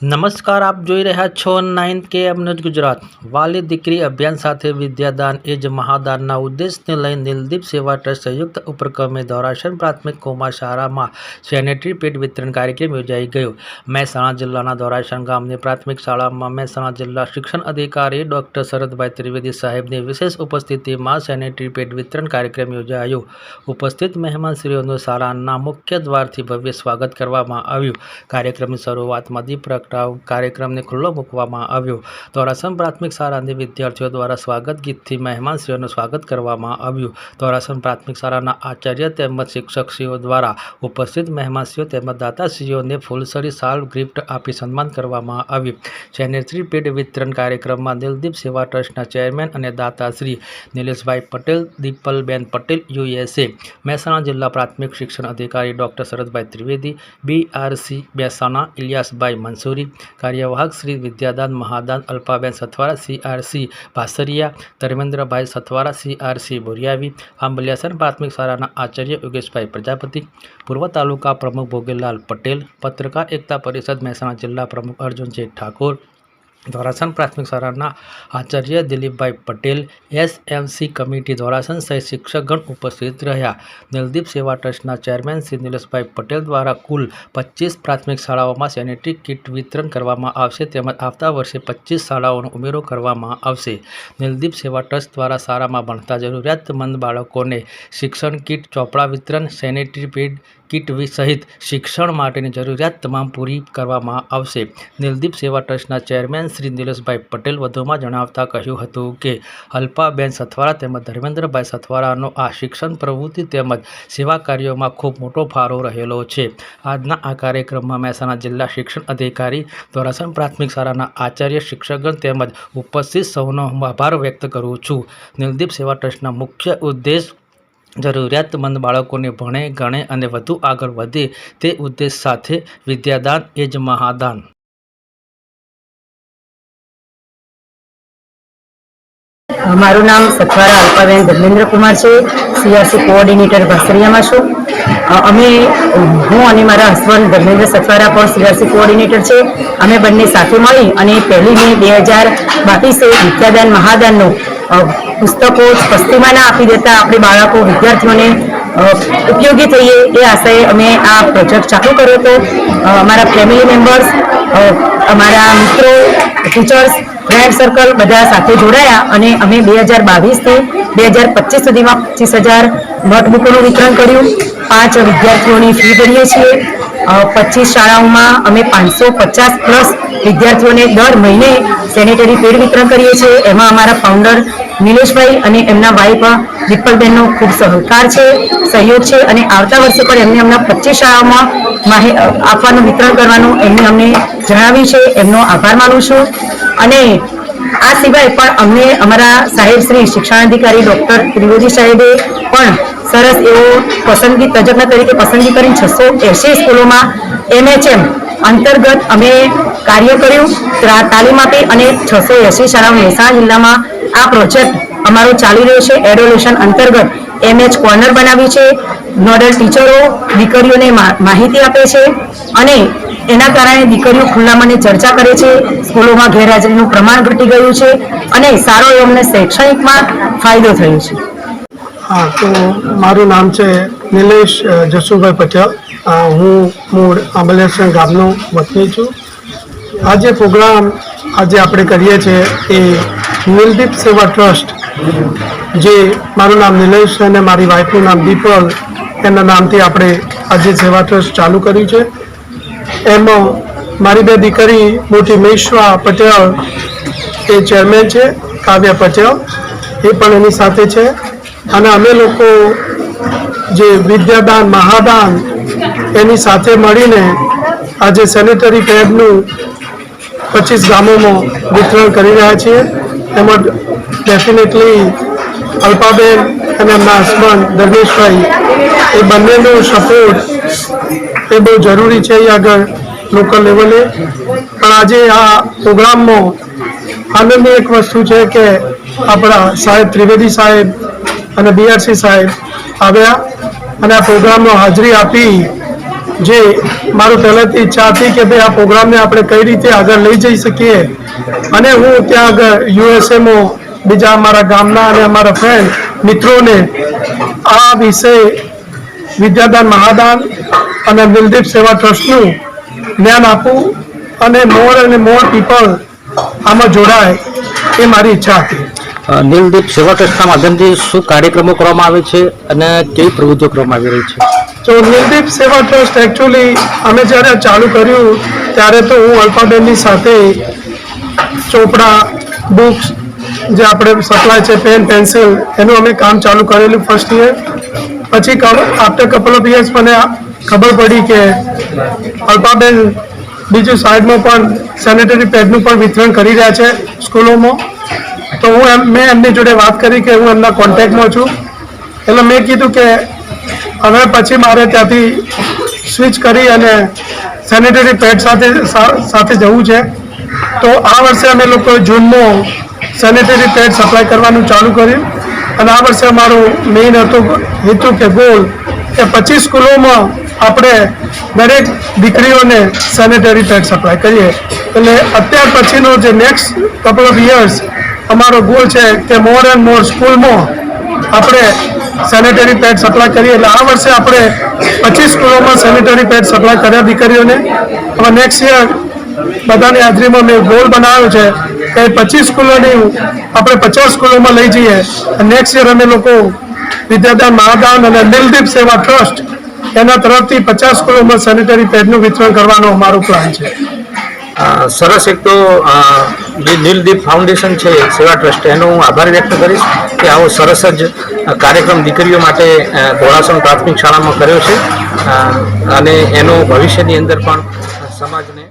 નમસ્કાર, આપ જોઈ રહ્યા છો નાઇન્થ કે એમ ન્યૂઝ ગુજરાત. વાલી દીકરી અભિયાન સાથે વિદ્યાદાન એ જ મહાદાનના ઉદ્દેશને લઈ નિલદીપ સેવા ટ્રસ્ટ સંયુક્ત ઉપક્રમે ધોરાશન પ્રાથમિક કોમા શાળામાં સેનેટરી પેડ વિતરણ કાર્યક્રમ યોજાઈ ગયો. મહેસાણા જિલ્લાના ધોરાશન ગામની પ્રાથમિક શાળામાં મહેસાણા જિલ્લા શિક્ષણ અધિકારી ડૉક્ટર શરદભાઈ ત્રિવેદી સાહેબની વિશેષ ઉપસ્થિતિમાં સેનેટરી પેડ વિતરણ કાર્યક્રમ યોજાયો. ઉપસ્થિત મહેમાનશ્રીઓનું શાળાના મુખ્ય દ્વારથી ભવ્ય સ્વાગત કરવામાં આવ્યું. કાર્યક્રમની શરૂઆતમાં દીપ પ્રગટાવ કાર્યક્રમને ખુલ્લો મૂકવામાં આવ્યો. ધોરાસન પ્રાથમિક શાળાની વિદ્યાર્થીઓ દ્વારા સ્વાગત ગીતથી મહેમાનશ્રીઓનું સ્વાગત કરવામાં આવ્યું. ધોરાસણ પ્રાથમિક શાળાના આચાર્ય તેમજ શિક્ષકશ્રીઓ દ્વારા ઉપસ્થિત મહેમાનશ્રીઓ તેમજ દાતાશ્રીઓને ફૂલસરી શાલ ગિફ્ટ આપી સન્માન કરવામાં આવ્યું. સેનેટરી પેડ વિતરણ કાર્યક્રમમાં દિલદીપ સેવા ટ્રસ્ટના ચેરમેન અને દાતાશ્રી નિલેશભાઈ પટેલ, દીપલબેન પટેલ, યુએસએ મહેસાણા જિલ્લા પ્રાથમિક શિક્ષણ અધિકારી ડૉક્ટર શરદભાઈ ત્રિવેદી, બીઆરસી મહેસાણા ઇલિયાસભાઈ મંસૂરી કાર્યવાહક શ્રી વિદ્યાદાન મહાદાન અલ્પાબેન સથવારા સીઆરસી ભાસરિયા, ધર્મેન્દ્રભાઈ સથવારા સીઆરસી બોરિયાવી, આંબલિયાસર પ્રાથમિક શાળાના આચાર્ય યોગેશભાઈ પ્રજાપતિ, પૂર્વ તાલુકા પ્રમુખ ભોગેલાલ પટેલ, પત્રકાર એકતા પરિષદ મહેસાણા જિલ્લા પ્રમુખ અર્જુનજી ઠાકોર ધોરાસણ પ્રાથમિક શાળાના આચાર્ય દિલીપભાઈ પટેલ એસએમસી કમિટી ધોરાસન સહિત શિક્ષકગણ ઉપસ્થિત રહ્યા. દિલદીપ સેવા ટ્રસ્ટના ચેરમેન શ્રી નિલેશભાઈ પટેલ દ્વારા કુલ પચીસ પ્રાથમિક શાળાઓમાં સેનેટરી કિટ વિતરણ કરવામાં આવશે તેમજ આવતા વર્ષે પચીસ શાળાઓનો ઉમેરો કરવામાં આવશે. નિલદીપ સેવા ટ્રસ્ટ દ્વારા શાળામાં ભણતા જરૂરિયાતમંદ બાળકોને શિક્ષણ કિટ, ચોપડા વિતરણ, સેનેટરી પેડ કિટ સહિત શિક્ષણ માટેની જરૂરિયાત તમામ પૂરી કરવામાં આવશે. નિલદીપ સેવા ટ્રસ્ટના ચેરમેન શ્રી નિલેશભાઈ પટેલ વધુમાં જણાવતા કહ્યું હતું કે અલ્પાબેન સથવારા તેમજ ધર્મેન્દ્રભાઈ સથવારાનો આ શિક્ષણ પ્રવૃત્તિ તેમજ સેવા કાર્યોમાં ખૂબ મોટો ફાળો રહેલો છે. આજના આ કાર્યક્રમમાં મહેસાણા જિલ્લા શિક્ષણ અધિકારી ધોરાસણ પ્રાથમિક શાળાના આચાર્ય શિક્ષકગણ તેમજ ઉપસ્થિત સૌનો હું આભાર વ્યક્ત કરું છું. નિલદીપ સેવા ટ્રસ્ટના મુખ્ય ઉદ્દેશ જરૂરિયાતમંદ બાળકોને ભણે, ગણે અને વધુ આગળ વધે તે ઉદ્દેશ સાથે વિદ્યાદાન એ જ મહાદાન. મારું નામ સથવારા અલ્પાબેન ધર્મેન્દ્ર કુમાર છે. સીઆરસી કોઓર્ડિનેટર ભાસરિયામાં છું. અમે, હું અને મારા હસબન્ડ ધર્મેન્દ્ર સથવારા પણ સીઆરસી કોઓર્ડિનેટર છે. અમે બંને સાથે મળી અને પહેલી મે બે હજાર બાવીસે વિદ્યાદાન મહાદાનનું પુસ્તકો ના આપી દેતા આપણે બાળકો, વિદ્યાર્થીઓને ઉપયોગી થઈએ એ આશયે અમે આ પ્રોજેક્ટ ચાલુ કર્યો હતો. અમારા ફેમિલી મેમ્બર્સ અમારા મિત્રો ટીચર્સ ફ્રેન્ડ સર્કલ બધા સાથે જોડાયા અને અમે બે હજાર બાવીસથી બે હજાર પચીસ સુધીમાં પચીસ હજાર નોટબુકોનું વિતરણ કર્યું. પાંચ વિદ્યાર્થીઓની ફી ભરીએ છીએ. પચીસ શાળાઓમાં અમે પાંચસો પચાસ પ્લસ વિદ્યાર્થીઓને દર મહિને સેનેટરી પેડ વિતરણ કરીએ છીએ, એમાં અમારા ફાઉન્ડર નિલેશભાઈ અને એમના વાઇફ દીપલબેનનો ખૂબ સહકાર છે, સહયોગ છે અને આવતા વર્ષે પણ એમને એમના પચીસ શાળાઓમાં આપવાનું વિતરણ કરવાનું એમને અમને જણાવ્યું છે, એમનો આભાર માનું છું. અને આ સિવાય પણ અમને અમારા સાહેબ શ્રી શિક્ષણાધિકારી ડૉક્ટર ત્રિવેદી સાહેબે પણ સરસ એવો પસંદગી, તજજ્ઞ તરીકે પસંદગી કરીને છસો એસી સ્કૂલોમાં એમએચએમ અંતર્ગત અમે કાર્ય કર્યું. તાલીમ આપી અને છસો એસી શાળાઓ મહેસાણા જિલ્લામાં આ પ્રોજેક્ટ અમારો ચાલી રહ્યો છે. એડોલેશન અંતર્ગત એમએચ કોર્નર બનાવ્યું છે. નોડલ ટીચરો, દીકરીઓને માહિતી આપે છે અને એના કારણે દીકરીઓ ખુલ્લામાં ચર્ચા કરે છે. સ્કૂલોમાં ગેરહાજરીનું પ્રમાણ ઘટી ગયું છે અને સારો એવો અમને શૈક્ષણિકમાં ફાયદો થયો છે. હા, તો મારું નામ છે નિલેશ જસુભાઈ પટેલ. હું મૂળ આંબલેશ્વર ગામનો વતની છું. આ જે પ્રોગ્રામ આજે આપણે કરીએ છીએ એ નિલદીપ સેવા ટ્રસ્ટ, જે મારું નામ નિલેશ છે અને મારી વાઈફનું નામ દીપલ, એના નામથી આપણે આજે સેવા ટ્રસ્ટ ચાલુ કર્યું છે. એમાં મારી બે દીકરી મોટી મેશ્વા પટેલ, એ ચેરમેન છે, કાવ્ય પટેલ, એ પણ એની સાથે છે. અને અમે લોકો જે વિદ્યાદાન, મહાદાન એની સાથે મળીને આજે સેનેટરી પેડનું પચીસ ગામોમાં વિતરણ કરી રહ્યા છીએ. તેમજ ડેફિનેટલી અલ્પાબેન અને એમના હસબન્ડ ધર્મેશભાઈ, એ બંનેનો સપોર્ટ એ બહુ જરૂરી છે અહીં આગળ લોકલ લેવલે પણ આજે આ પ્રોગ્રામમાં આનંદની એક વસ્તુ છે કે આપણા સાહેબ ત્રિવેદી સાહેબ અને બીઆરસી સાહેબ આવ્યા અને આ પ્રોગ્રામનો હાજરી આપી જે મારું પહેલેથી ઈચ્છા હતી કે ભાઈ આ પ્રોગ્રામને આપણે કઈ રીતે આગળ લઈ જઈ શકીએ. અને હું ત્યાં આગળ યુએસએમઓ બીજા અમારા ગામના અને અમારા ફ્રેન્ડ મિત્રોને આ વિષય વિદ્યાદાન મહાદાન અને દિલદીપ સેવા ટ્રસ્ટનું જ્ઞાન આપવું અને મોર અને મોર પીપલ આમાં જોડાય એ મારી ઈચ્છા હતી. નીલદીપ સેવા ટ્રસ્ટના માધ્યમથી શું કાર્યક્રમો કરવામાં આવે છે અને કેવી પ્રવૃત્તિઓ કરવામાં આવી રહી છે? તો નિર્દીપ સેવા ટ્રસ્ટ એકચ્યુઅલી અમે જ્યારે ચાલુ કર્યું, ત્યારે તો હું અલ્પાબેનની સાથે ચોપડા બુક્સ જે આપણે સપ્લાય છે પેન પેન્સિલ એનું અમે કામ ચાલુ કરેલું ફર્સ્ટ યર પછી આફ્ટર કપલ ઓફ યર્સ મને ખબર પડી કે અલ્પાબેન બીજું સાઈડમાં પણ સેનેટરી પેડનું પણ વિતરણ કરી રહ્યા છે સ્કૂલોમાં. તો હું એમ મેં એમની જોડે વાત કરી કે હું એમના કોન્ટેક્ટમાં છું. એટલે મેં કીધું કે હવે પછી મારે ત્યાંથી સ્વિચ કરી અને સેનેટરી પેડ સાથે સાથે જવું છે. તો આ વર્ષે અમે લોકો જૂનનું સેનેટરી પેડ સપ્લાય કરવાનું ચાલુ કર્યું. અને આ વર્ષે અમારો મેઇન હતો હેતુ કે ગોલ કે પચીસ સ્કૂલોમાં આપણે દરેક દીકરીઓને સેનેટરી પેડ સપ્લાય કરીએ. એટલે અત્યાર પછીનો જે નેક્સ્ટ કપલ ઓફ યર્સ અમારો ગોલ છે કે મોર એન્ડ મોર સ્કૂલમાં આપણે સેનેટરી પેડ સપ્લાય કરીએ. એટલે આ વર્ષે આપણે પચીસ સ્કૂલોમાં સેનેટરી પેડ સપ્લાય કર્યા દીકરીઓને. હવે નેક્સ્ટ યર બધાની હાજરીમાં મેં ગોલ બનાવ્યો છે કે પચીસ સ્કૂલોની આપણે પચાસ સ્કૂલોમાં લઈ જઈએ. નેક્સ્ટ યર અમે લોકો વિદ્યાદાન મહાદાન અને દિલદીપ સેવા ટ્રસ્ટ એના તરફથી પચાસ સ્કૂલોમાં સેનેટરી પેડનું વિતરણ કરવાનો અમારો પ્લાન છે. સરસ એક તો નીલદીપ ફાઉન્ડેશન છે સેવા ટ્રસ્ટ, એનો હું આભાર વ્યક્ત કરીશ કે આવો સરસ જ કાર્યક્રમ દીકરીઓ માટે ધોળાસણ પ્રાથમિક શાળામાં કર્યો છે. અને એનો ભવિષ્યની અંદર પણ સમાજને